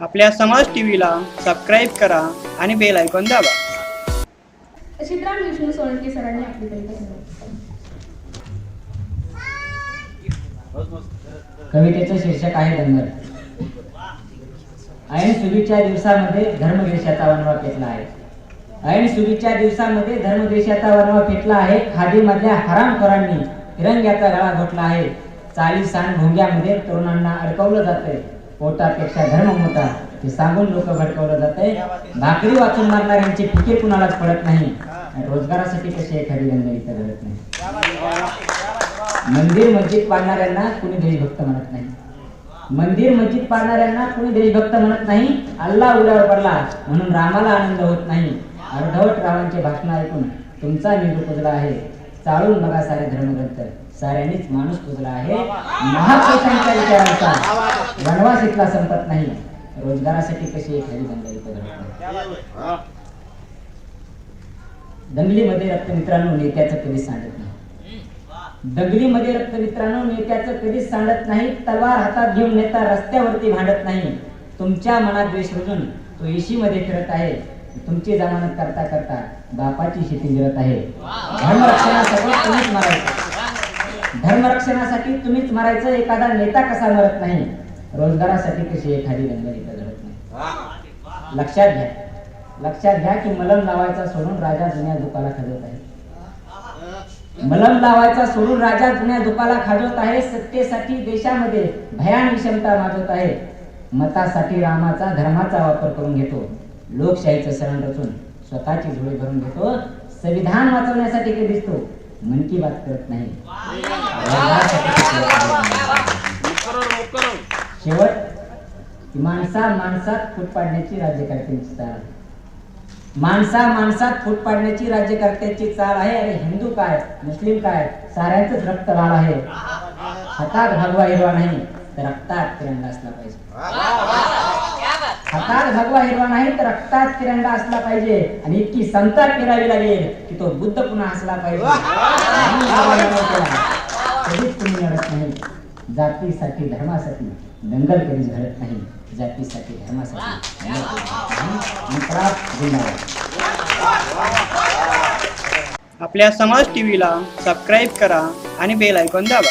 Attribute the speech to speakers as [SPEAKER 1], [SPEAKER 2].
[SPEAKER 1] आपल्या समाज टीव्हीला सबस्क्राईब करा आणि बेल आयकॉन दाबा.
[SPEAKER 2] चित्रान विष्णू सोळंके सरांनी आपली कविता सांगितली
[SPEAKER 3] कवितेचं शीर्षक आहे दंगल ऐन सुगीच्या दिवसामध्ये धर्मद्वेषाचा वनवा पेटला आहे. ऐन सुगीच्या दिवसामध्ये धर्मद्वेषाचा वनवा पेटला आहे. खादीमधल्या हरामखोरांनी तिरंग्याचा गळा घोटला आहे. चाली सांड भोंग्यामध्ये तरुणांना अडकवलं जातंय. पोटापेक्षा धर्म मोठा. हे सांगून लोक भडकवलं जाते भाकरी वाचून मारणाऱ्यांची पिके कुणालाच पडत नाही. रोजगारासाठी कशी एखादी गंगा इथं घडत नाही. मंदिर मस्जिद पाडणाऱ्यांना कुणी देशभक्त म्हणत नाही. मंदिर मस्जिद पाडणाऱ्यांना कुणी देशभक्त म्हणत नाही. अल्ला उड्यावर पडला म्हणून रामाला आनंद होत नाही. अर्धवट रावांचे भाषण ऐकून तुमचा मेंदू उजला आहे. चाळून बघा सारे धर्मग्रंथ. साऱ्यांनीच माणूस पुजला आहे. महापुरुषांच्या विचारांचा वनवास इथला संपत नाही. रोजगारासाठी कशी एखादी दंगल इथं घडत नाही दंगलीमध्ये रक्त मित्रांनो नेत्याचं कधीच सांगत नाही. दंगलीमध्ये रक्त मित्रांनो नेत्याचं कधीच सांडत नाही. तलवार हातात घेऊन नेता रस्त्यावरती भांडत नाही. तुमच्या मनात द्वेष रुजून तो एशी मध्ये फिरत आहे. तुमची जमानत करता करता बापाची शेती मिळत आहे. धर्मरक्षणासाठी तुम्हीच मारायचं. धर्मरक्षणासाठी तुम्हीच मारायचं एखादा नेता कसा मरत नाही. रोजगारासाठी कशी एखादी दंगल इथं घडत नाही. लक्षात घ्या. लक्षात घ्या की मलम लावायचा सोडून राजा जुन्या दुकाला खजवत आहे. मलम लावायचा सोडून राजा जुन्या दुपाला खाजवत आहे सत्तेसाठी देशामध्ये भयान विषमता माजवत आहे. मतासाठी रामाचा धर्माचा वापर करून घेतो. लोकशाहीचं शरण रचून स्वतःची झोळी भरून घेतो संविधान वाचवण्यासाठी ते दिसतो मन की बात करत नाही. शेवट माणसा माणसात फूट पाडण्याची राज्यकर्त्यांची चाल. आहे. माणसा माणसात फूट पाडण्याची राज्यकर्त्यांची चाल आहे. अरे हिंदू काय मुस्लिम काय साऱ्यांचंच रक्त लाल आहे. हातात भगवा हिरवा नाही तर रक्तात तिरंगा असला पाहिजे. हातात भगवा हिरवा नाही तर रक्तात तिरंगा असला पाहिजे. आणि इतकी संता फिरावी लागेल की तो बुद्ध पुन्हा असला पाहिजे. जातीसाठी धर्मासाठी दंगल कधीच घडत नाही. जातीसाठी धर्मासाठी
[SPEAKER 1] आपल्या समाज टीव्हीला सबस्क्राईब करा आणि बेल आयकॉन दाबा.